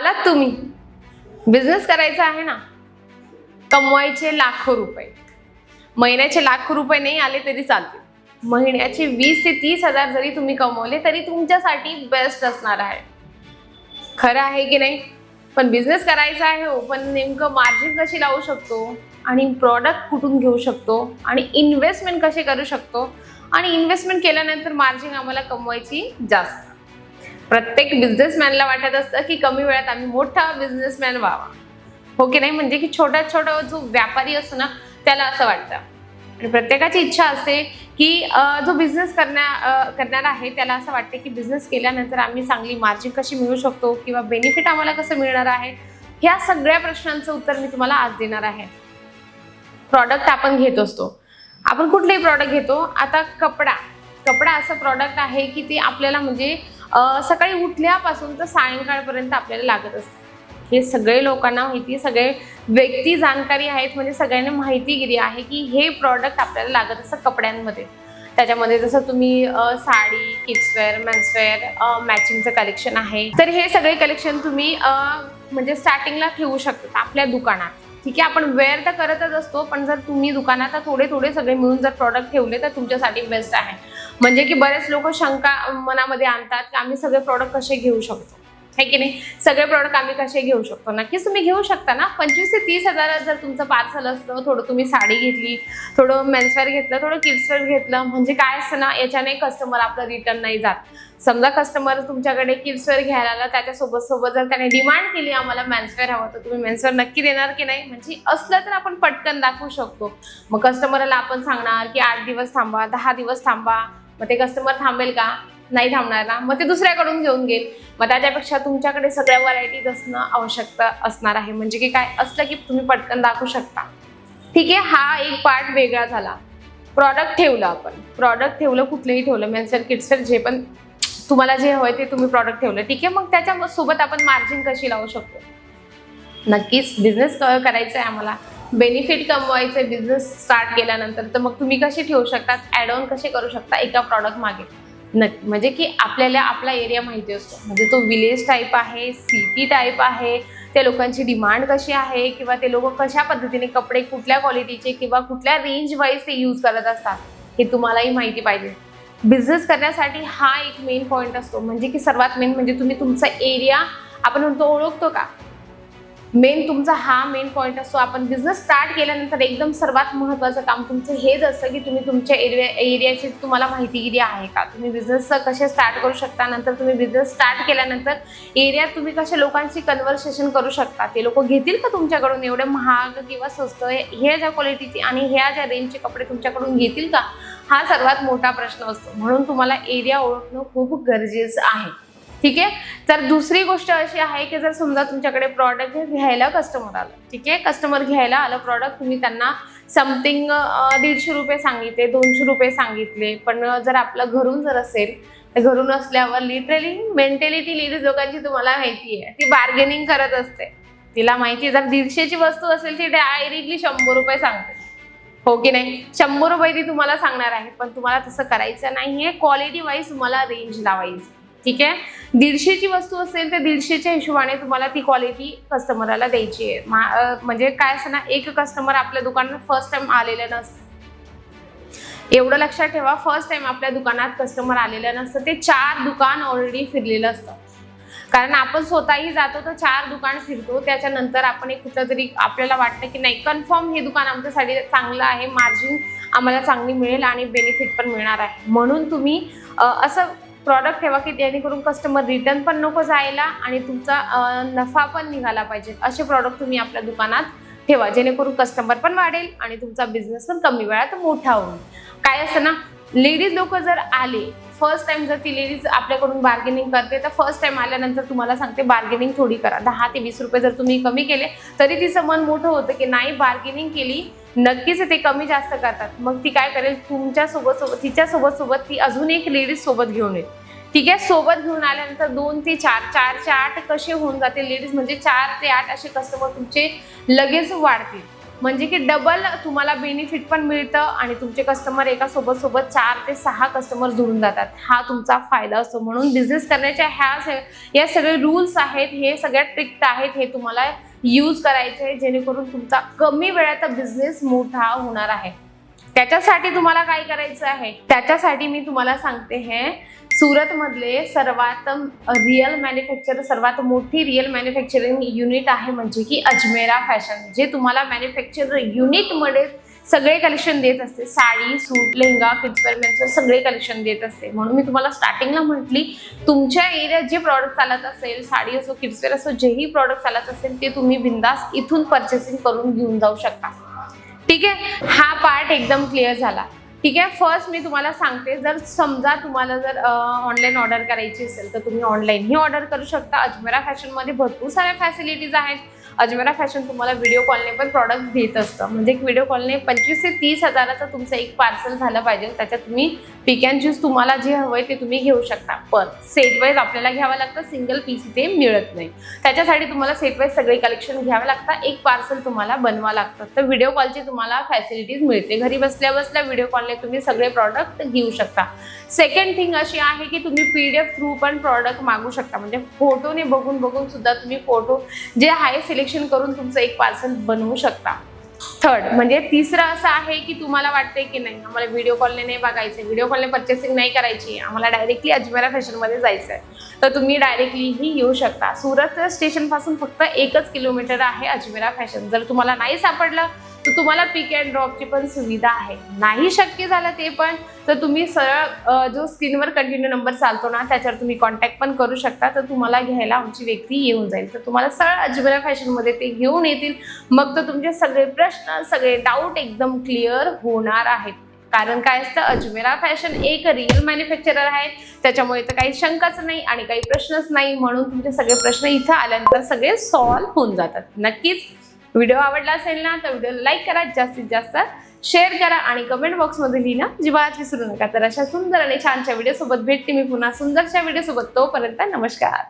आलात तुम्ही? बिझनेस करायचा आहे ना? कमवायचे लाखो रुपये. महिन्याचे लाखो रुपये नाही आले तरी चालतील. महिन्याचे वीस ते तीस हजार जरी तुम्ही कमवले तरी तुमच्यासाठी बेस्ट असणार आहे. खरं आहे की नाही? पण बिझनेस करायचा आहे हो पण नेमकं मार्जिन कशी लावू शकतो? आणि प्रॉडक्ट कुठून घेऊ शकतो? आणि इन्व्हेस्टमेंट कशी करू शकतो? आणि इन्व्हेस्टमेंट केल्यानंतर मार्जिन आम्हाला कमवायची जास्त. प्रत्येक बिझनेसमॅनला वाटत असतं की कमी वेळात आम्ही मोठा बिझनेसमॅन व्हावा. हो की नाही? म्हणजे की छोटा छोटा जो व्यापारी असतो ना त्याला असं वाटतं. आणि प्रत्येकाची इच्छा असते की जो बिझनेस करण्या करणार आहे त्याला असं वाटते की बिझनेस केल्यानंतर आम्ही चांगली मार्जिन कशी मिळू शकतो किंवा बेनिफिट आम्हाला कसं मिळणार आहे? ह्या सगळ्या प्रश्नांचं उत्तर मी तुम्हाला आज देणार आहे. प्रॉडक्ट आपण घेत असतो. आपण कुठलेही प्रॉडक्ट घेतो. आता कपडा. कपडा असं प्रॉडक्ट आहे की ते आपल्याला म्हणजे सकाळी उठल्यापासून तर सायंकाळपर्यंत आपल्याला लागत असतं. हे सगळे लोकांना माहिती सगळे व्यक्ती जाणकारी आहेत म्हणजे सगळ्यांना माहितीगिरी आहे की हे प्रॉडक्ट आपल्याला लागत असतं कपड्यांमध्ये. त्याच्यामध्ये जसं तुम्ही साडी किड्सवेअर मेन्सवेअर मॅचिंगचं कलेक्शन आहे. तर हे सगळे कलेक्शन तुम्ही म्हणजे स्टार्टिंगला ठेवू शकता आपल्या दुकानात. ठीक आहे आपण वेअर तर करतच असतो पण जर तुम्ही दुकानात थोडे थोडे सगळे मिळून जर प्रॉडक्ट ठेवले तर तुमच्यासाठी बेस्ट आहे. म्हणजे की बरेच लोक शंका मनामध्ये आणतात की आम्ही सगळे प्रॉडक्ट कसे घेऊ शकतो. है की नाही? सगळे प्रॉडक्ट आम्ही कसे घेऊ शकतो. नक्कीच तुम्ही घेऊ शकता ना. पंचवीस ते तीस हजारात जर तुमचं पार्सल असतं थोडं तुम्ही साडी घेतली थोडं मेन्सवेअर घेतलं थोडं किड्सवेअर घेतलं म्हणजे काय असतं ना याच्याने कस्टमर आपलं रिटर्न नाही जात. समजा कस्टमर तुमच्याकडे किड्सवेअर घ्यायला आला त्याच्यासोबत सोबत जर त्याने डिमांड केली आम्हाला मेन्सवेअर हवं तर तुम्ही मेन्सवेअर नक्की देणार की नाही? म्हणजे असलं तर आपण पटकन दाखवू शकतो. मग कस्टमरला आपण सांगणार की आठ दिवस थांबा दहा दिवस थांबा मग ते कस्टमर थांबेल का? नाही थांबणार ना? मग ते दुसऱ्याकडून घेऊन घेईल. मग त्याच्यापेक्षा तुमच्याकडे सगळ्या व्हरायटीज असणं आवश्यकता असणार आहे. म्हणजे की काय असलं की तुम्ही पटकन दाखवू शकता. ठीक आहे हा एक पार्ट वेगळा झाला. प्रॉडक्ट ठेवलं आपण. प्रॉडक्ट ठेवलं कुठलंही ठेवलं. मेन्सर किड्सर जे पण तुम्हाला जे हवंय ते तुम्ही प्रॉडक्ट ठेवलं. ठीक आहे मग त्याच्या सोबत आपण मार्जिन कशी लावू शकतो? नक्कीच बिझनेस करायचा आहे आम्हाला. बेनिफिट कमवायचं आहे बिझनेस स्टार्ट केल्यानंतर तर मग तुम्ही कसे ठेवू शकतात? ॲड ऑन कसे करू शकता एका प्रॉडक्ट मागे? नक्की म्हणजे की आपल्याला आपला एरिया माहिती असतो. म्हणजे तो विलेज टाईप आहे सिटी टाईप आहे त्या लोकांची डिमांड कशी आहे किंवा ते लोक कशा पद्धतीने कपडे कुठल्या क्वालिटीचे किंवा कुठल्या रेंज वाईज ते यूज करत असतात हे तुम्हालाही माहिती पाहिजे. बिझनेस करण्यासाठी हा एक मेन पॉईंट असतो. म्हणजे की सर्वात मेन म्हणजे तुम्ही तुमचा एरिया आपण म्हणतो ओळखतो का? मेन तुमचा हा मेन पॉईंट असतो आपण बिझनेस स्टार्ट केल्यानंतर एकदम सर्वात महत्त्वाचं काम तुमचं हेच असतं की तुम्ही तुमच्या एरिया एरियाची तुम्हाला माहितीगिरी आहे का? तुम्ही बिझनेस कसे स्टार्ट करू शकता? नंतर तुम्ही बिझनेस स्टार्ट केल्यानंतर एरियात तुम्ही कशा लोकांशी कन्व्हर्सेशन करू शकता? ते लोक घेतील का तुमच्याकडून एवढे महाग किंवा स्वस्त? ह्या ज्या क्वालिटीची आणि ह्या ज्या रेंजचे कपडे तुमच्याकडून घेतील का? हा सर्वात मोठा प्रश्न असतो. म्हणून तुम्हाला एरिया ओळखणं खूप गरजेचं आहे. ठीक आहे? तर दुसरी गोष्ट अशी आहे की जर समजा तुमच्याकडे प्रॉडक्ट घ्यायला कस्टमर आलं ठीक आहे? कस्टमर घ्यायला आलं प्रॉडक्ट तुम्ही त्यांना समथिंग दीडशे रुपये सांगितले दोनशे रुपये सांगितले. पण जर आपलं घरून जर असेल तर घरून असल्यावर लिटरली मेंटॅलिटी लेडीज लोकांची तुम्हाला माहिती आहे. ती बार्गेनिंग करत असते. तिला माहिती आहे जर दीडशेची वस्तू असेल ती डायरेक्टली शंभर रुपये सांगते. हो की नाही? शंभर रुपये ती तुम्हाला सांगणार आहे पण तुम्हाला तसं करायचं नाही आहे क्वालिटी वाईज तुम्हाला रेंज लावायची. ठीक आहे? दीडशेची वस्तू असेल तर दीडशेच्या हिशोबाने तुम्हाला ती क्वालिटी कस्टमरला द्यायची आहे. मा- म्हणजे काय असं ना एक कस्टमर आपल्या दुकानात फर्स्ट टाइम आलेलं नसतं. एवढं लक्षात ठेवा फर्स्ट टाइम आपल्या दुकानात कस्टमर आलेलं नसतं. ते चार दुकान ऑलरेडी फिरलेलं असतं. कारण आपण स्वतःही जातो तर चार दुकान फिरतो. त्याच्यानंतर आपण एक कुठलं तरी आपल्याला वाटतं की नाही कन्फर्म हे दुकान आमच्यासाठी चांगलं आहे मार्जिन आम्हाला चांगली मिळेल आणि बेनिफिट पण मिळणार आहे. म्हणून तुम्ही असं प्रॉडक्ट ठेवा की जेणेकरून कस्टमर रिटर्न पण नको जायला आणि तुमचा नफा पण निघाला पाहिजे. असे प्रॉडक्ट तुम्ही आपल्या दुकानात ठेवा. जेणेकरून कस्टमर पण वाढेल आणि तुमचा बिझनेस पण कमी वेळात मोठा होईल. काय असतं ना लेडीज लोक जर आले फर्स्ट टाइम जर ती लेडीज आपल्याकडून बार्गेनिंग करते तर फर्स्ट टाइम आल्यानंतर तुम्हाला सांगते बार्गेनिंग थोडी करा. दहा ते वीस रुपये जर तुम्ही कमी केले तरी तिचं मन मोठं होतं की नाही बार्गेनिंग केली नक्कीच ते कमी जास्त करतात. मग ती काय करेल तुमच्यासोबत सोबत तिच्या सोबत सोबत ती अजून एक लेडीज सोबत घेऊन येईल. ठीक आहे सोबत घेऊन आल्यानंतर दोन ते चार चारचे आठ कसे होऊन जातील लेडीज म्हणजे चार ते आठ असे कस्टमर तुमचे लगेच वाढतील. म्हणजे की डबल तुम्हाला बेनिफिट पण मिळतं आणि तुमचे कस्टमर एका सोबत सोबत चार ते सहा कस्टमर जुळून जातात. हा तुमचा फायदा असतो. म्हणून बिझनेस करण्याच्या ह्या या सगळे रूल्स आहेत हे सगळ्या ट्रिक्ट आहेत हे तुम्हाला यूज करायचे आहे जेणेकरून तुमचा कमी वेळात बिझनेस मोठा होणार आहे. त्याच्यासाठी तुम्हाला काय करायचं आहे? त्याच्यासाठी मी तुम्हाला सांगते हे. सुरत मधले सर्वात रिअल मॅन्युफॅक्चर सर्वात मोठी रिअल मॅन्युफॅक्चरिंग युनिट आहे म्हणजे की अजमेरा फॅशन जे तुम्हाला मॅन्युफॅक्चर युनिटमध्ये सगळे कलेक्शन देत असते. साडी सूट लेहंगा किड्सवेअर सगळे कलेक्शन देत असते. म्हणून मी तुम्हाला स्टार्टिंगला म्हटली तुमच्या एरियात जे प्रॉडक्ट चालत असेल साडी असो किड्सवेअर असो जेही प्रॉडक्ट चालत असेल ते तुम्ही बिंदास इथून परचेसिंग करून घेऊन जाऊ शकता. ठीक आहे? हा पार्ट एकदम क्लिअर झाला. ठीक आहे फर्स्ट मी तुम्हाला सांगते जर समजा तुम्हाला जर ऑनलाईन ऑर्डर करायची असेल तर तुम्ही ऑनलाईनही ऑर्डर करू शकता. अजमेरा फॅशनमध्ये भरपूर साऱ्या फॅसिलिटीज आहेत. अजमेरा फॅशन तुम्हाला व्हिडिओ कॉलने पण प्रॉडक्ट देत असतं. म्हणजे व्हिडिओ कॉलने पंचवीस ते तीस हजाराचं तुमचं एक पार्सल झालं पाहिजे. त्याच्यात तुम्ही पिक अँड चूज तुम्हाला जे हवं आहे ते तुम्ही घेऊ शकता. पण सेट वाईज आपल्याला घ्यावं लागतं सिंगल पीस ते मिळत नाही. त्याच्यासाठी तुम्हाला सेट वाईज सगळे कलेक्शन घ्यावं लागतं. एक पार्सल तुम्हाला बनवा लागतं. तर व्हिडिओ कॉलची तुम्हाला फॅसिलिटीज मिळते. घरी बसल्या बसल्या व्हिडिओ कॉलने तुम्ही सगळे प्रॉडक्ट घेऊ शकता. सेकंड थिंग अशी आहे की तुम्ही पी डी एफ थ्रू पण प्रॉडक्ट मागू शकता. म्हणजे फोटोने बघून बघून सुद्धा तुम्ही फोटो जे आहे सिलेक्शन करून तुमचं एक पार्सल बनवू शकता. थर्ड म्हणजे तिसरं असं आहे की तुम्हाला वाटते की नाही आम्हाला व्हिडिओ कॉलने नाही बघायचं व्हिडिओ कॉलने परचेसिंग नाही करायची आम्हाला डायरेक्टली अजमेरा फॅशनमध्ये जायचं आहे तर तुम्ही डायरेक्टलीही येऊ शकता. सुरत स्टेशनपासून फक्त एकच किलोमीटर आहे अजमेरा फॅशन. जर तुम्हाला नाही सापडलं तर तुम्हाला पिक अँड ड्रॉपची पण सुविधा आहे. नाही शक्य झालं ते पण तर तुम्ही सरळ जो स्क्रीनवर कंटिन्यू नंबर चालतो ना त्याच्यावर तुम्ही कॉन्टॅक्ट पण करू शकता. तर तुम्हाला घ्यायला आमची व्यक्ती येऊन जाईल. तर तुम्हाला सरळ अजमेरा फॅशनमध्ये ते घेऊन येतील. मग तर तुमचे सगळे प्रश्न सगळे डाऊट एकदम क्लिअर होणार आहेत. कारण काय असतं अजमेरा फॅशन एक रिअल मॅन्युफॅक्चरर आहे. त्याच्यामुळे तर काही शंकाच नाही आणि काही प्रश्नच नाही. म्हणून तुमचे सगळे प्रश्न इथं आल्यानंतर सगळे सॉल्व्ह होऊन जातात. नक्कीच व्हिडिओ आवडला असेल ना तर व्हिडिओ लाईक करा जास्तीत जास्त शेअर करा आणि कमेंट बॉक्समध्ये लिहिणं अजिबात विसरू नका. तर अशा सुंदर आणि छानशा व्हिडिओसोबत भेटते मी पुन्हा सुंदरच्या व्हिडिओसोबत तोपर्यंत नमस्कार.